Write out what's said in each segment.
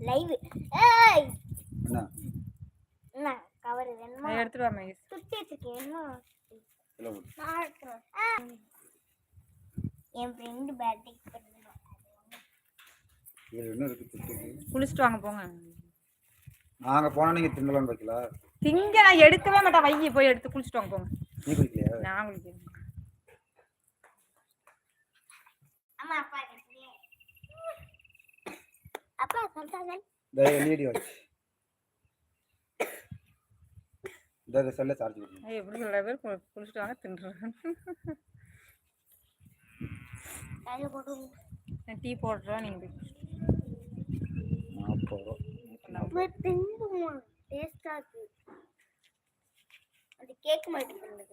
Live ஏய்! என்ன? என்ன கவர் வேணுமா எடுத்துட்டு வா மகேஷ். சுத்தி வச்சிருக்கேன் என்ன இல்லை போடு. நான். என் ஃப்ரெண்டு இதில் என்ன திட்டுக்கு குளிச்சுட்டு வாங்க போங்க. வைக்கல. திங்க நான் எடுக்கவே மாட்டேன். வையி போய் எடுத்து குளிச்சுட்டு வாங்க போங்க. நீ நான் குளிக்கிறேன் அம்மா அப்பா. அப்பா சொல்றாங்க எல்இடி வாட்ச் இந்த செல்ல சார்ஜ் பண்ணி. ஏய், எப்படி சொல்ற பேர் குளிச்சுட்டு வாங்க தின்றுறேன். கையில போட்டு நான் டீ போடுறோம் போய் குடிச்சிட்டு நாற்பது ரூபா இப்ப திங்குமா டேஸ்டா இருக்கு. அது கேட்க மாட்டேங்குது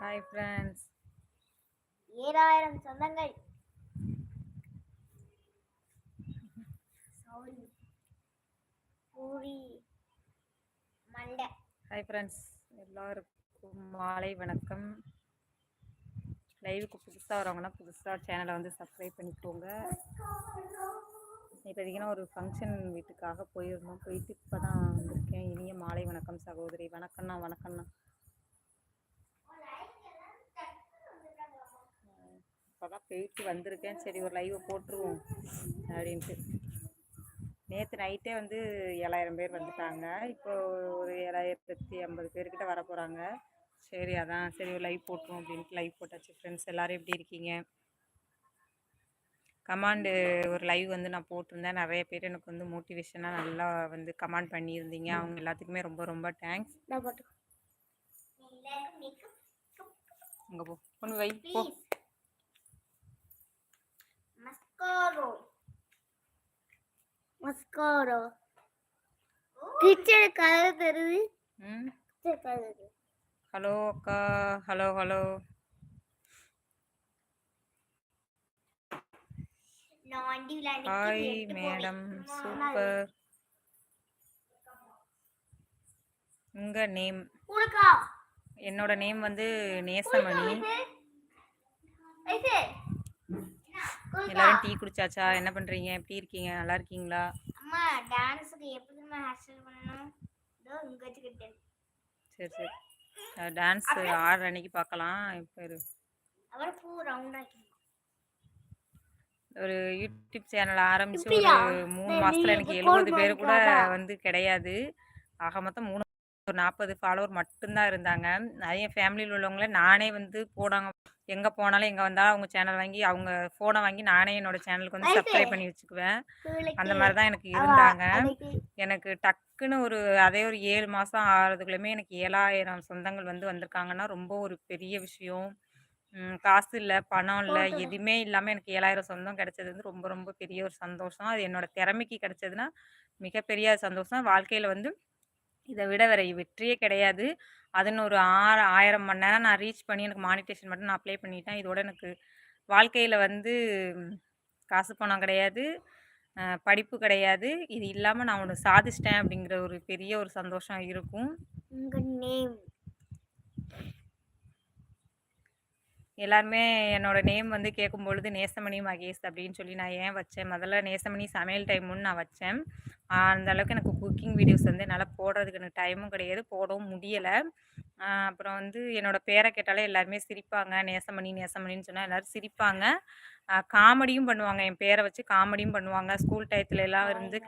ஹாய் ஃப்ரெண்ட்ஸ் ஏழாயிரம் சொந்தங்கள். சாரி பூரி மண்டை. ஹாய் ஃப்ரெண்ட்ஸ் எல்லாருக்கும் மாலை வணக்கம். லைவுக்கு புதுசாக வரவங்கன்னா புதுசாக சேனலை வந்து சப்ஸ்கிரைப் பண்ணிக்கோங்க. இப்போ பார்த்தீங்கன்னா ஒரு ஃபங்க்ஷன் வீட்டுக்காக போயிருந்தோம். போயிட்டு இப்போ தான் வந்திருக்கேன். இனிய மாலை வணக்கம் சகோதரி. வணக்கம்ண்ணா வணக்கம்ண்ணா இப்போ தான் போயிட்டு வந்திருக்கேன். சரி ஒரு லைவை போட்டுருவோம் அப்படின்ட்டு. நேற்று நைட்டே வந்து ஏழாயிரம் பேர் வந்துட்டாங்க. இப்போ ஒரு ஏழாயிரத்தி ஐம்பது பேர்கிட்ட வர போகிறாங்க சரி அதான். சரி ஒரு லைவ் போட்டுருவோம் அப்படின்ட்டு லைவ் போட்டாச்சு. ஃப்ரெண்ட்ஸ் எல்லோரும் எப்படி இருக்கீங்க? கமாண்டு ஒரு லைவ் வந்து நான் போட்டிருந்தேன். நிறைய பேர் எனக்கு வந்து மோட்டிவேஷனாக நல்லா வந்து கமெண்ட் பண்ணியிருந்தீங்க. அவங்க எல்லாத்துக்குமே ரொம்ப ரொம்ப தேங்க்ஸ் அங்கே போ. கொண்டு வை போ. மஸ்காரோ மஸ்காரோ கிச்சன் கலர் தருது. ம். கிச்சன் கலர் ஹலோ அக்கா hello hello. Hi madam super உங்கள் நேம் என்னோட நேம் வந்து நேசமணி. எல்லாரும் டீ குடிச்சாச்சா? என்ன பண்ணுறீங்க எப்படி இருக்கீங்க? நல்லா இருக்கீங்களா? அம்மா டான்ஸுக்கு எப்படி ஹேர் ஸ்டைல் பண்ணணும். சரி சரி. டான்ஸ் ஆடுற அன்னைக்கு பார்க்கலாம் இப்போ ஒரு யூடியூப் சேனல் ஆரம்பிச்சு? ஒரு மூணு மாசத்துல எனக்கு எழுபது பேர் கூட? வந்து கிடையாது ஆக மொத்தம் மூணு ஒரு நாற்பது ஃபாலோவர் மட்டும்தான் இருந்தாங்க நிறைய ஃபேமிலியில் உள்ளவங்கள நானே வந்து போனாங்க எங்கே போனாலும் எங்கே வந்தாலும் அவங்க சேனல் வாங்கி அவங்க ஃபோனை வாங்கி நானே என்னோட சேனலுக்கு வந்து. சப்ஸ்கிரைப் பண்ணி வச்சுக்குவேன் அந்த. மாதிரி தான் எனக்கு இருந்தாங்க எனக்கு டக்குன்னு ஒரு அதே ஒரு ஏழு மாதம் ஆகிறதுக்குள்ளேயுமே எனக்கு ஏழாயிரம் சொந்தங்கள் வந்து வந்திருக்காங்கன்னா ரொம்ப ஒரு பெரிய விஷயம் காசு இல்லை பணம் இல்லை. எதுவுமே இல்லாமல் எனக்கு ஏழாயிரம் சொந்தம் கிடைச்சது வந்து ரொம்ப ரொம்ப பெரிய ஒரு சந்தோஷம் அது என்னோட திறமைக்கு கிடைச்சதுன்னா மிகப்பெரிய சந்தோஷம் வாழ்க்கையில் வந்து இதை விட வேற வெற்றியே கிடையாது. அதுன்னு ஒரு ஆறு ஆயிரம் மணி நேரம் நான் ரீச் பண்ணி எனக்கு மானிட்டேஷன் மட்டும் நான் அப்ளை பண்ணிட்டேன். இதோட எனக்கு வாழ்க்கையில் வந்து காசு பணம் கிடையாது. படிப்பு கிடையாது. இது இல்லாமல் நான் ஒன்று சாதிச்சிட்டேன் அப்படிங்கிற ஒரு பெரிய ஒரு சந்தோஷம் இருக்கும். உங்கள் நேம்? எல்லாருமே என்னோட நேம் வந்து கேட்கும் பொழுது நேசமணி மகேஷ் அப்படின்னு சொல்லி நான் ஏன் வச்சேன்? முதல்ல நேசமணி சமையல் டைம்னு நான் வச்சேன். அந்த அளவுக்கு எனக்கு குக்கிங் வீடியோஸ் வந்து என்னால் போடுறதுக்கு எனக்கு டைமும் கிடையாது. போடவும் முடியலை. அப்புறம் வந்து என்னோட பேரை கேட்டாலே எல்லாருமே சிரிப்பாங்க. நேசமணி நேசமணின்னு சொன்னால் எல்லோரும் சிரிப்பாங்க. காமெடியும் பண்ணுவாங்க. என் பேரை வச்சு காமெடியும் பண்ணுவாங்க. ஸ்கூல் டயத்துல எல்லாம் இருந்து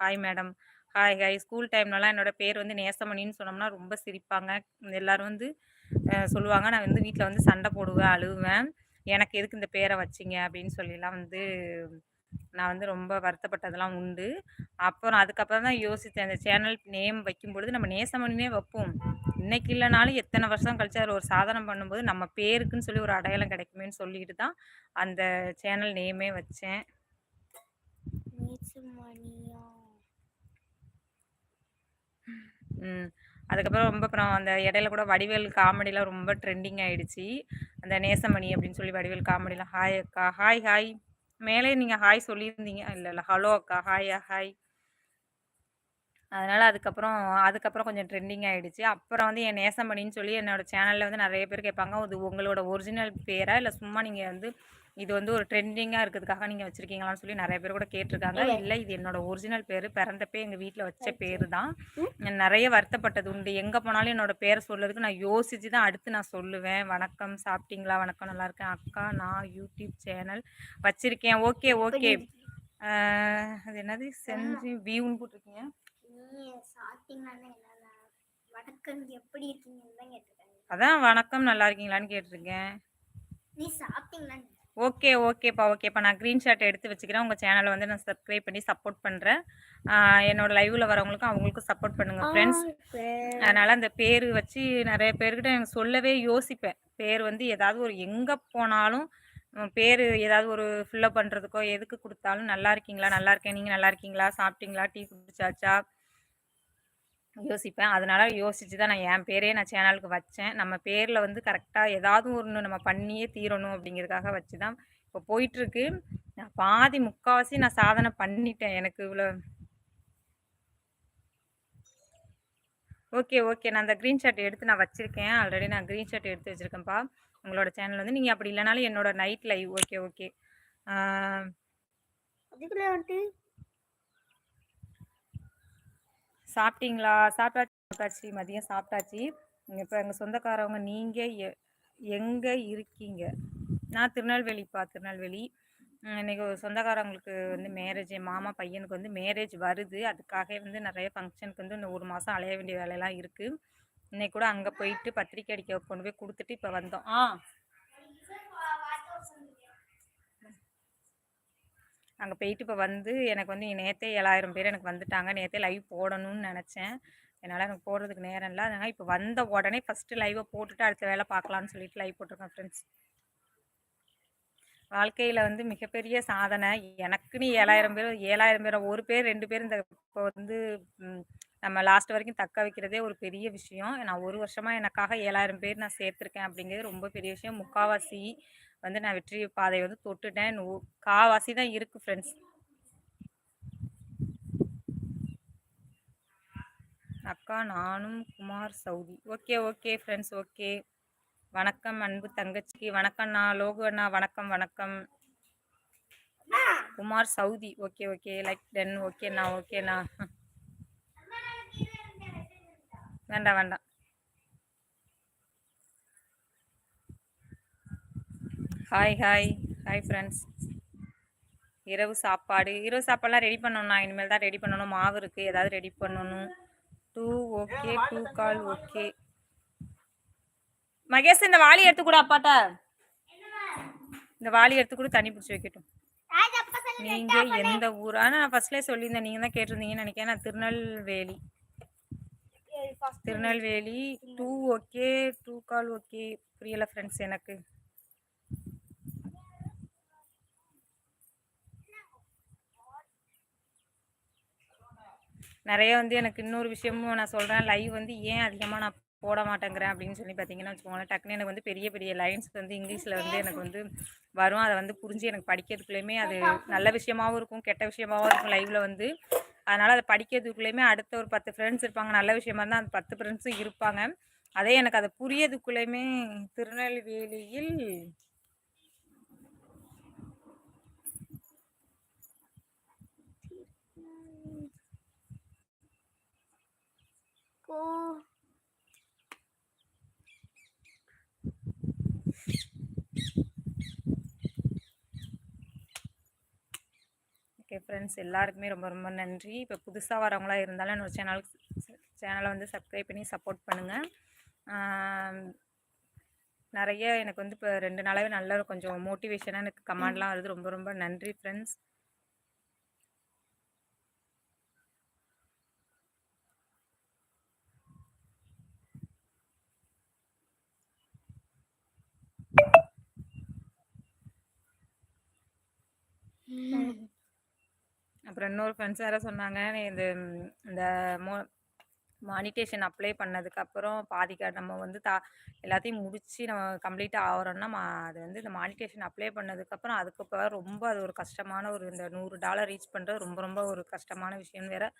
hi madam hi hi school டைம்லலாம் என்னோட பேர் வந்து நேசமணின்னு சொன்னோம்னா ரொம்ப சிரிப்பாங்க. எல்லாரும் வந்து சொல்லுவாங்க. நான் வந்து வீட்டில் வந்து சண்டை போடுவேன் அழுவேன். எனக்கு எதுக்கு இந்த பேரை வச்சிங்க? அப்படின்னு சொல்லிலாம் வந்து நான் வந்து ரொம்ப வருத்தப்பட்டதெல்லாம் உண்டு. அப்புறம் அதுக்கப்புறம் தான் யோசித்தேன். இந்த சேனல் நேம் வைக்கும் பொழுது நம்ம நேசமணினே வைப்போம். இன்னைக்கு இல்லைனாலும் எத்தனை வருஷம் கழிச்சு அதில் ஒரு சாதனை பண்ணும்போது நம்ம பேருக்குன்னு சொல்லி ஒரு அடையாளம் கிடைக்குமேன்னு சொல்லிட்டு தான் அந்த சேனல் நேமே வச்சேன். ம். அதுக்கப்புறம் ரொம்ப அப்புறம் அந்த இடையில கூட வடிவேல் காமெடிலாம் ரொம்ப ட்ரெண்டிங் ஆகிடுச்சி அந்த நேசமணி அப்படின்னு சொல்லி வடிவேல் காமெடிலாம். ஹாய் அக்கா. ஹாய் ஹாய் மேலே நீங்கள் ஹாய் சொல்லியிருந்தீங்க. இல்லை இல்லை. ஹலோ அக்கா. ஹாயா ஹாய் அதனால் அதுக்கப்புறம் அதுக்கப்புறம் கொஞ்சம் ட்ரெண்டிங் ஆயிடுச்சு. அப்புறம் வந்து என் நேசமணின்னு சொல்லி என்னோட சேனலில் வந்து நிறைய பேர் கேட்பாங்க இது உங்களோட ஒரிஜினல் பேரா? இல்லை சும்மா நீங்கள் வந்து இது வந்து ஒரு ட்ரெண்டிங்காக இருக்கிறதுக்காக நீங்கள் வச்சுருக்கீங்களான்னு சொல்லி நிறைய பேர் கூட கேட்டிருக்காங்க. இல்லை. இது என்னோட ஒரிஜினல் பேர். பிறந்தப்பே எங்கள் வீட்டில் வச்ச பேர் தான் நிறைய வருத்தப்பட்டது உண்டு. எங்கே போனாலும் என்னோட பேரை சொல்றதுக்கு நான் யோசிச்சு தான் அடுத்து நான் சொல்லுவேன். வணக்கம் சாப்பிட்டீங்களா? வணக்கம் நல்லா இருக்கேன். அக்கா நான் யூடியூப் சேனல் வச்சுருக்கேன். Okay okay. அது என்னது? செஞ்சு வியூன்னு போட்டிருக்கீங்க. வணக்கம் எப்படி இருக்கீங்கன்னு தான் கேட்டிருக்காங்க. அதான் வணக்கம் நல்லா இருக்கீங்களான்னு கேட்டிருக்கேன். நீ ஓகே ஓகேப்பா ஓகேப்பா. நான் க்ரீன்ஷாட் எடுத்து வச்சுக்கிறேன். உங்கள் சேனலை வந்து நான் சப்ஸ்கிரைப் பண்ணி சப்போர்ட் பண்ணுறேன் என்னோட லைவில் வரவங்களுக்கும் அவங்களுக்கும் சப்போர்ட் பண்ணுங்கள் ஃப்ரெண்ட்ஸ் அதனால் அந்த பேர் வச்சு நிறைய பேர்கிட்ட எனக்கு சொல்லவே யோசிப்பேன். பேர் வந்து ஏதாவது ஒரு எங்கே போனாலும் பேர் ஏதாவது ஒரு ஃபில்லப் பண்ணுறதுக்கோ எதுக்கு கொடுத்தாலும் நல்லா இருக்கீங்களா? நல்லா இருக்கேன். நீங்கள் நல்லா இருக்கீங்களா? சாப்பிட்டீங்களா? டீ குடிச்சாச்சா? யோசிப்பேன். அதனால யோசிச்சு தான் நான் என் பேரே நான் சேனலுக்கு வச்சேன். நம்ம பேரில் வந்து கரெக்டாக ஏதாவது ஒன்று நம்ம பண்ணியே தீரணும் அப்படிங்கிறதுக்காக வச்சு தான் இப்போ போயிட்டுருக்கு. நான் பாதி முக்கால்வாசி நான் சாதனை பண்ணிட்டேன். எனக்கு இவ்வளோ ஓகே ஓகே. நான் அந்த க்ரீன் ஷர்ட் எடுத்து நான் வச்சுருக்கேன். ஆல்ரெடி நான் க்ரீன் ஷர்ட் எடுத்து வச்சுருக்கேன்ப்பா. உங்களோட சேனல் வந்து நீங்கள் அப்படி இல்லைனாலும் என்னோட நைட் லைவ் ஓகே ஓகே அதுக்குள்ளே வந்துட்டு சாப்பிட்டீங்களா? சாப்பிட்டாச்சு மதியம் சாப்பிட்டாச்சு. இப்போ எங்கள் சொந்தக்காரவங்க நீங்கள் எ எங்கே இருக்கீங்க? நான் திருநெல்வேலிப்பா திருநெல்வேலி. இன்றைக்கி ஒரு சொந்தக்காரவங்களுக்கு வந்து மேரேஜ் என் மாமா பையனுக்கு வந்து மேரேஜ் வருது. அதுக்காக வந்து நிறைய ஃபங்க்ஷனுக்கு வந்து இந்த ஒரு மாதம் அலைய வேண்டிய வேலையெல்லாம் இருக்குது இன்னைக்கு கூட அங்கே போயிட்டு பத்திரிக்கை அடிக்க கொண்டு போய் கொடுத்துட்டு இப்போ வந்தோம். ஆ அங்கே போயிட்டு இப்போ வந்து எனக்கு வந்து நேற்றே ஏழாயிரம் பேர் எனக்கு வந்துட்டாங்க. நேற்றே லைவ் போடணும்னு நினச்சேன். என்னால் எனக்கு போடுறதுக்கு நேரம் இல்லை. அதனால் இப்போ வந்த உடனே ஃபஸ்ட்டு லைவை போட்டுட்டு அடுத்த வேலை பார்க்கலான்னு சொல்லிட்டு லைவ் போட்டிருக்கேன் ஃப்ரெண்ட்ஸ் வாழ்க்கையில் வந்து மிகப்பெரிய சாதனை. எனக்குன்னு ஏழாயிரம் பேர் ஏழாயிரம் பேர் ஒரு பேர் ரெண்டு பேர் இந்த இப்போ வந்து நம்ம லாஸ்ட் வரைக்கும் தக்க வைக்கிறதே ஒரு பெரிய விஷயம். நான் ஒரு வருஷமாக எனக்காக ஏழாயிரம் பேர் நான் சேர்த்துருக்கேன் அப்படிங்கிறது ரொம்ப பெரிய விஷயம். முக்காவாசி வந்து நான் வெற்றி பாதை வந்து தொட்டுட்டேன். காவாசி தான் இருக்குது ஃப்ரெண்ட்ஸ் அக்கா நானும் Kumar Saudi okay okay friends okay. வணக்கம் அன்பு தங்கச்சிக்கு வணக்கம் அண்ணா லோகு அண்ணா வணக்கம் வணக்கம். Kumar Saudi okay okay. Like ten ஓகேண்ணா ஓகேண்ணா வேண்டாம் வேண்டாம். ஹாய் ஹாய் ஹாய் ஃப்ரெண்ட்ஸ் இரவு சாப்பாடு. இரவு சாப்பாடெலாம் ரெடி பண்ணணும்ண்ணா இனிமேல் தான் ரெடி பண்ணணும். மாவு இருக்குது ஏதாவது ரெடி பண்ணணும். Two okay two call okay Mahesh இந்த வாளி எடுத்து கூட அப்பாட்ட. இந்த வாளி எடுத்து கூட. தண்ணி பிடிச்சி வைக்கட்டும். நீங்கள் எந்த ஊர்? ஆனால் நான் ஃபர்ஸ்ட்லேயே சொல்லியிருந்தேன். நீங்கள் தான் கேட்டிருந்தீங்கன்னு நினைக்கிறேன். நான் Tirunelveli. Tirunelveli. Two okay two call okay புரியலை ஃப்ரெண்ட்ஸ் எனக்கு. நிறைய வந்து எனக்கு இன்னொரு விஷயமும் நான் சொல்கிறேன் லைவ் வந்து ஏன் அதிகமாக நான் போட மாட்டேங்கிறேன் அப்படின்னு சொல்லி பார்த்தீங்கன்னா வச்சுக்கோங்களேன். டக்குன்னு எனக்கு வந்து பெரிய பெரிய லைன்ஸ் வந்து இங்கிலீஷில் வந்து எனக்கு வந்து வரும். அதை வந்து புரிஞ்சு எனக்கு படிக்கிறதுக்குள்ளேயுமே அது நல்ல விஷயமாவும் இருக்கும் கெட்ட விஷயமாவும் இருக்கும் லைவில் வந்து. அதனால் அதை படிக்கிறதுக்குள்ளேயுமே அடுத்த ஒரு பத்து ஃப்ரெண்ட்ஸ் இருப்பாங்க. நல்ல விஷயமா இருந்தால் அந்த பத்து ஃப்ரெண்ட்ஸும் இருப்பாங்க. அதே எனக்கு அதை புரியதுக்குள்ளேயுமே திருநெல்வேலியில் கோ ஓகே ஃப்ரெண்ட்ஸ் எல்லாருக்குமே ரொம்ப ரொம்ப நன்றி. இப்போ புதுசாக வரவங்களா இருந்தாலும் என்னோடய சேனலுக்கு சேனலை வந்து சப்ஸ்கிரைப் பண்ணி சப்போர்ட் பண்ணுங்கள் நிறைய எனக்கு வந்து இப்போ ரெண்டு நாளாகவே நல்ல கொஞ்சம் மோட்டிவேஷனாக எனக்கு கமாண்ட்லாம் வருது. ரொம்ப ரொம்ப நன்றி ஃப்ரெண்ட்ஸ் அப்புறம் இன்னொரு ஃப்ரெண்ட்ஸ் வேறு சொன்னாங்க இது இந்த இந்த மோ மானிட்டேஷன் அப்ளை பண்ணதுக்கப்புறம் பாதிக்க நம்ம வந்து தா எல்லாத்தையும் முடித்து நம்ம கம்ப்ளீட்டாக ஆகிறோன்னா மா அது வந்து இந்த மானிட்டேஷன் அப்ளை பண்ணதுக்கப்புறம் அதுக்கப்புறம் ரொம்ப அது ஒரு கஷ்டமான ஒரு இந்த நூறு டாலர் ரீச் பண்ணுறது ரொம்ப ரொம்ப ஒரு கஷ்டமான விஷயம்னு வேறு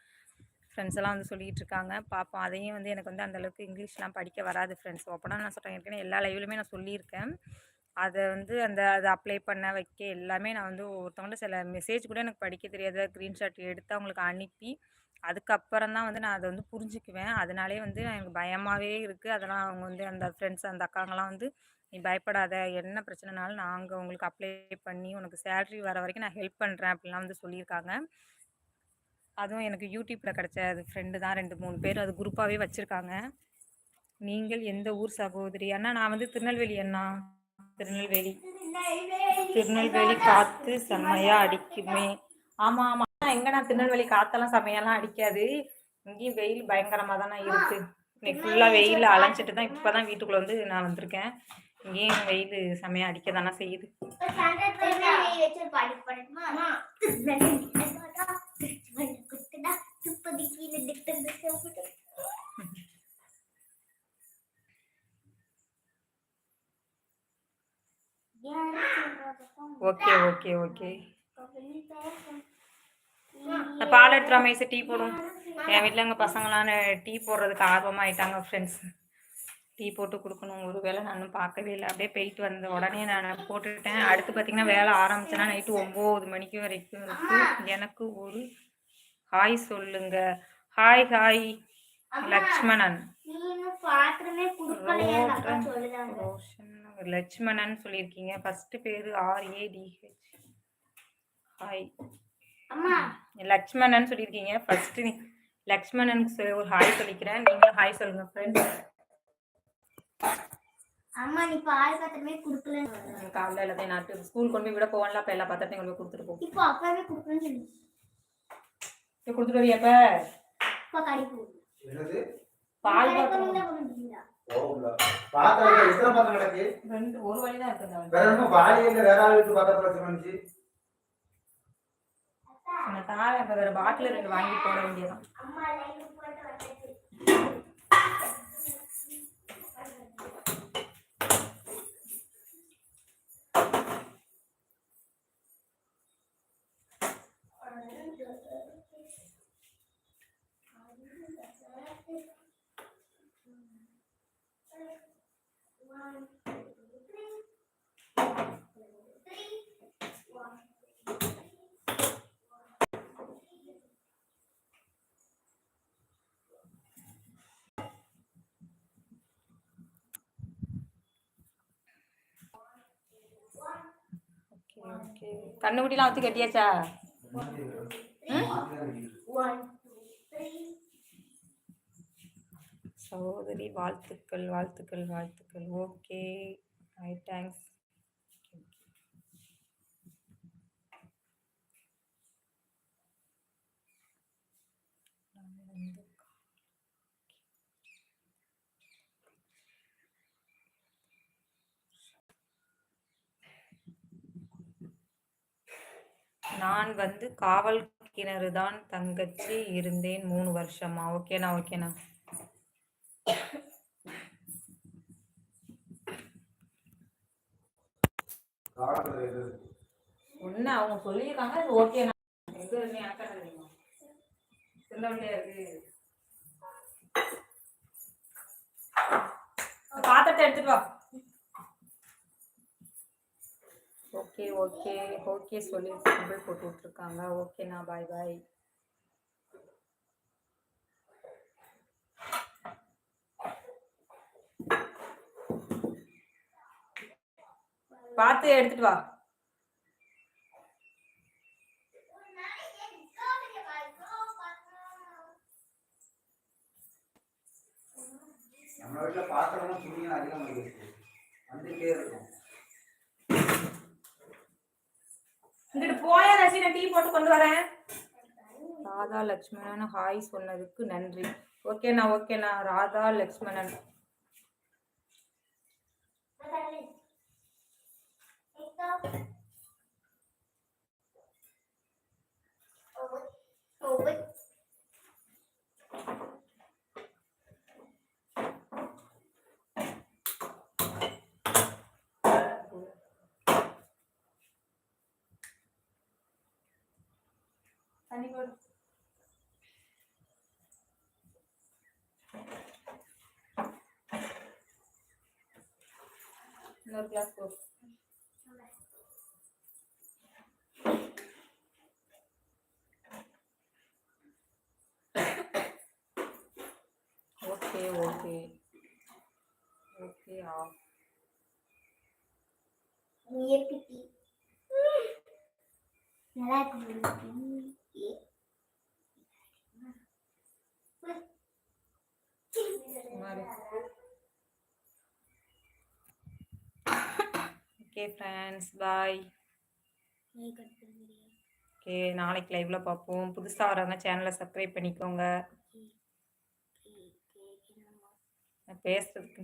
ஃப்ரெண்ட்ஸ் எல்லாம் வந்து சொல்லிகிட்டு இருக்காங்க. பார்ப்போம் அதையும் வந்து எனக்கு வந்து அந்தளவுக்கு இங்கிலீஷ்லாம் படிக்க வராது ஃப்ரெண்ட்ஸ் ஓப்பனாக நான் சொல்கிறேன் ஏற்கனவே எல்லா லைவ்லையுமே நான் சொல்லியிருக்கேன். அதை வந்து அந்த அதை அப்ளை பண்ண வைக்க எல்லாமே நான் வந்து ஒருத்தவங்கள்ட்ட சில மெசேஜ் கூட எனக்கு படிக்க தெரியாத. ஸ்க்ரீன்ஷாட் எடுத்து அவங்களுக்கு அனுப்பி அதுக்கப்புறம் தான் வந்து நான் அதை வந்து புரிஞ்சுக்குவேன். அதனாலே வந்து எனக்கு பயமாகவே இருக்குது அதெல்லாம் அவங்க வந்து அந்த ஃப்ரெண்ட்ஸ் அந்த அக்காங்கெல்லாம் வந்து நீ பயப்படாத. என்ன பிரச்சனைனாலும் நாங்கள் உங்களுக்கு அப்ளை பண்ணி உனக்கு சேல்ரி வர வரைக்கும் நான் ஹெல்ப் பண்ணுறேன் அப்படிலாம் வந்து சொல்லியிருக்காங்க. அதுவும் எனக்கு யூடியூப்பில் கிடச்ச அது ஃப்ரெண்டு தான். ரெண்டு மூணு பேர் அது குரூப்பாகவே வச்சுருக்காங்க. நீங்கள் எந்த ஊர் சகோதரி? அண்ணா நான் வந்து திருநெல்வேலி அண்ணா. திருநெல்வேலி. திருநெல்வேலி காற்று செம்மையா அடிக்குமே. ஆமாம் ஆமாம் எங்கண்ணா திருநெல்வேலி காற்றெல்லாம் செம்மையெல்லாம் அடிக்காது. இங்கேயும் வெயில் பயங்கரமா தானே இருக்குது இன்னைக்கு ஃபுல்லாக வெயில் அலைஞ்சிட்டு தான் இப்போ தான் வீட்டுக்குள்ளே வந்து நான் வந்திருக்கேன். இங்கேயும் வெயில் செம்மையா அடிக்க தானே செய்யுது. திருநெல்வேலி. Okay okay okay. நான் பால் எடுத்துகிட்டு மேய்ச்சி டீ போடும் என் வீட்டில் எங்கள் பசங்களாம் டீ போடுறதுக்கு ஆர்வமாயிட்டாங்க ஃப்ரெண்ட்ஸ் டீ போட்டு கொடுக்கணும் ஒரு வேளை நானும் பார்க்கவே இல்லை அப்படியே போயிட்டு வந்த உடனே நான் போட்டுட்டேன் அடுத்து பார்த்தீங்கன்னா வேலை ஆரம்பிச்சேன்னா நைட்டு ஒம்பது மணிக்கு வரைக்கும் இருக்கு எனக்கு ஒரு ஹாய் சொல்லுங்க ஹாய் ஹாய் லக்ஷ்மணன். லட்சுமணன் சொல்லியிருக்கீங்க. ஃபர்ஸ்ட் பேர் ஆர்ஏடிஹெச் ஹாய் அம்மா. லக்ஷ்மணன் சொல்லியிருக்கீங்க. ஃபர்ஸ்ட் லக்ஷ்மணனுக்கு ஒரு ஹாய் சொல்லிக்கிறேன். நீங்களும் ஹாய் சொல்லுங்க ஃப்ரெண்ட்ஸ் அம்மா நீ பால் பாத்திரமே குடுக்கல. காலைல எல்லாத்தையும் நாட்டு ஸ்கூல் கொண்டு போய் விட போவான்ல அப்போ எல்லா பத்திரத்தையும் கொண்டு போய் கொடுத்துட்டு போ. இப்போ அப்பாவே குடுக்கணும்னு சொல்லி. இப்போ கொடுத்துட்டு வரியா அப்ப? அப்பா கடை போகுது என்னது? பால் பாத்திரம். எத்தனை பாத்திரம் கிடக்கு? ரெண்டு ஒரு வழி தான் இருக்குது வேற ஒன்றும் பாலியில் வேற ஆள் வீட்டு பாத்திரத்தில் வச்சுருந்துச்சு நான் தாழ இப்போ வேறு பாட்டில் ரெண்டு வாங்கி போட வேண்டியதான் ஓகே கண்ணுக்குட்டிலாம் வச்சு கட்டியாச்சா ஒன் த்ரீ சகோதரி வாழ்த்துக்கள் வாழ்த்துக்கள் வாழ்த்துக்கள். ஓகே ஐ தேங்க்ஸ் நான் வந்து காவல் கிணறு தான் தங்கச்சி இருந்தேன் மூணு வருஷமா. ஓகேண்ணா ஓகேண்ணா ஒண்ணு அவங்க சொல்லியிருக்காங்க அது ஓகே எங்க இருந்து யாக்கா தெரியுமா திருநெல்வேலியா பாத்திரத்தை எடுத்துட்டு வா. ஓகே ஓகே ஓகே சொல்லி சிம்பிள் போட்டு விட்ருக்காங்க ஓகேண்ணா பாய் பாய் பார்த்து எடுத்துட்டு வா. நம்ம வீட்டில் பாத்திரம்லாம் துணியும் அதிகமாக இருக்கு. வந்துட்டே இருக்கும். இங்கிட்டு போயா ரசி நான் டீ போட்டு கொண்டு வரேன். ராதா லக்ஷ்மணன் ஹாய் சொன்னதுக்கு நன்றி. ஓகேண்ணா ஓகேண்ணா. ராதா லக்ஷ்மணன் आणि करू No te முயற்சி நல்லா இருக்கு மாதிரி ஓகே ஃப்ரெண்ட்ஸ் பாய் ஓகே நாளைக்கு லைவ்ல பார்ப்போம் புதுசாக வரவங்க சேனலை சப்ஸ்கிரைப் பண்ணிக்கோங்க. நான் பேசுறதுக்கு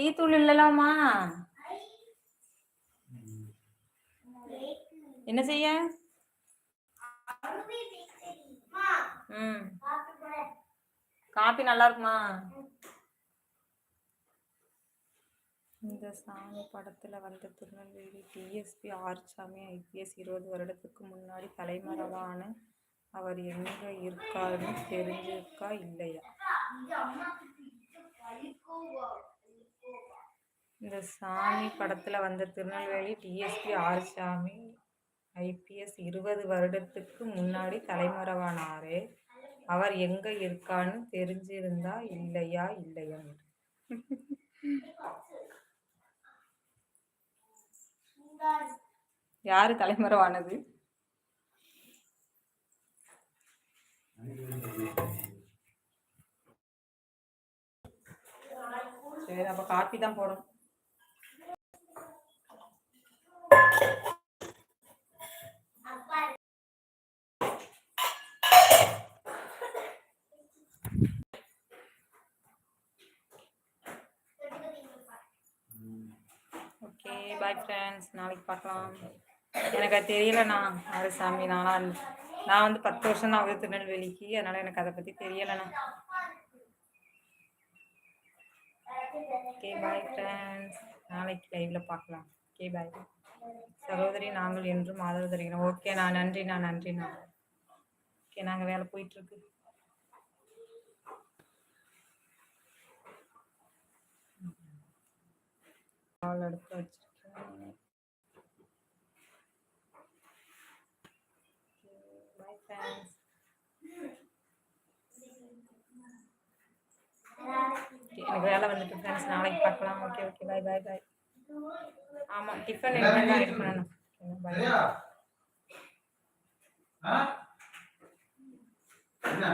இந்த டீ தூள் இல்லலாமா? என்ன செய்ய? ம். காபி நல்லா இருக்குமா இந்த சாமி படத்துல வந்த திருநெல்வேலி டிஎஸ்பி ஆர்ச்சாமி ஐபிஎஸ் இருபது வருடத்துக்கு முன்னாடி தலைமறைவான அவர் எங்க இருக்காருன்னு தெரிஞ்சிருக்கா இல்லையா? இந்த சாமி படத்தில் வந்த திருநெல்வேலி டிஎஸ்பி சாமி ஐபிஎஸ் இருபது வருடத்துக்கு முன்னாடி தலைமறைவானாரு. அவர் எங்கே இருக்கான்னு தெரிஞ்சிருந்தா இல்லையா இல்லையா? யாரு தலைமறைவானது? சரி அப்ப காப்பி தான் போடணும் ஓகே பாய் ஃப்ரெண்ட்ஸ் நாளைக்கு பார்க்கலாம். எனக்கு அது தெரியலண்ணா. சாமி நானா நான் வந்து பத்து வருஷம் தான் ஆகுது திருநெல்வேலிக்கு. அதனால எனக்கு அதை பற்றி தெரியலைண்ணா. ஓகே பாய் ஃப்ரெண்ட்ஸ் நாளைக்கு லைவ்ல பார்க்கலாம். ஓகே பாய் சகோதரி நாங்கள் என்றும் ஆதரவு தருகிறோம் ஓகே நான் நன்றிண்ணா நன்றிண்ணா. ஓகே நாங்கள் வேலை போயிட்டுருக்கு. கால் எடுத்து வச்சு பாய் ஃப்ரெண்ட்ஸ் எனக்கு வேலை வந்துட்டு ஃப்ரெண்ட்ஸ் நாளைக்கு பார்க்கலாம். ஓகே ஓகே பாய் பாய் பாய் ஆமாம் டிஃபன் தான் ரெடி பண்ணணும்? பாய்? என்ன?